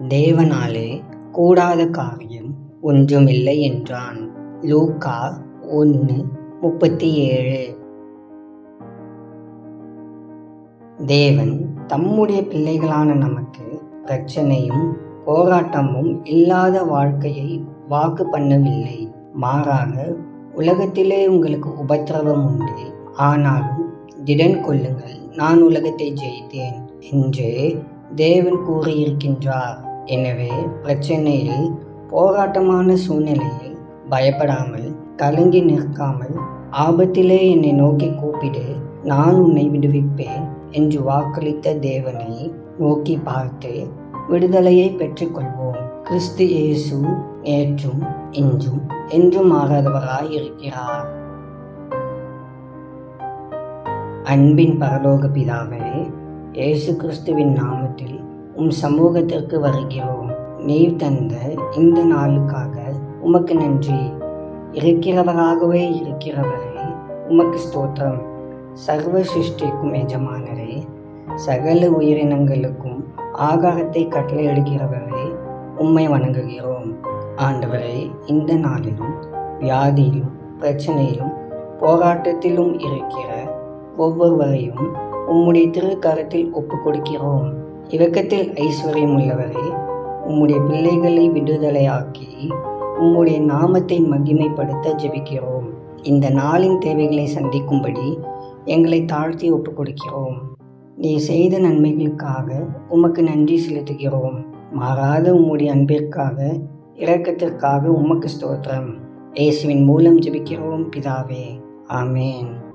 தேவனாலே கூடாத காரியம் ஒன்றுமில்லை என்றான். லூக்கா ஒன்று முப்பத்தி ஏழு தேவன் தம்முடைய பிள்ளைகளான நமக்கு பிரச்சனையும் போராட்டமும் இல்லாத வாழ்க்கையை வாக்கு பண்ணவில்லை. மாறாக உலகத்திலே உங்களுக்கு உபத்திரவம் உண்டு. ஆனாலும் திடன் கொள்ளுங்கள் நான் உலகத்தை ஜெயித்தேன் என்று தேவன் கூறியிருக்கின்றார். எனவே பிரச்சனையில் போராட்டமான சூழ்நிலையில் பயப்படாமல் கலங்கி நிற்காமல் ஆபத்திலே என்னை நோக்கி கூப்பிடு நான் உன்னை விடுவிப்பேன் என்று வாக்களித்த தேவனை நோக்கி பார்த்து விடுதலையை பெற்றுக்கொள்வோம். கிறிஸ்து இயேசு நேற்றும் இன்றும் என்றும் மாறாதவராய் இருக்கிறார். அன்பின் பரலோக பிதாவே இயேசு கிறிஸ்துவின் நாமத்தில் உம் சமூகத்திற்கு வருகிறோம். நீர் தந்த இந்த நாளுக்காக உமக்கு நன்றி. இருக்கிறவராகவே இருக்கிறவரே உமக்கு ஸ்தோத்திரம். சர்வ சிருஷ்டிக்கும் எஜமானரே சகல உயிரினங்களுக்கும் ஆகாரத்தை கட்டளையிடுகிறவரே உம்மை வணங்குகிறோம். ஆண்டவரே இந்த நாளிலும் வியாதியிலும் பிரச்சனையிலும் போராட்டத்திலும் இருக்கிற ஒவ்வொருவரையும் உம்முடைய திருக்கரத்தில் ஒப்பு கொடுக்கிறோம் இரக்கத்தில் ஐஸ்வர்யம் உள்ளவரே உம்முடைய பிள்ளைகளை விடுதலையாக்கி உம்முடைய நாமத்தை மகிமைப்படுத்த ஜெபிக்கிறோம். இந்த நாளின் தேவைகளை சந்திக்கும்படி எங்களை தாழ்த்தி ஒப்பு கொடுக்கிறோம் நீ செய்த நன்மைகளுக்காக உமக்கு நன்றி செலுத்துகிறோம். மாறாத உம்முடைய அன்பிற்காக இரக்கத்திற்காக உமக்கு ஸ்தோத்திரம். இயேசுவின் மூலம் ஜெபிக்கிறோம் பிதாவே. ஆமேன்.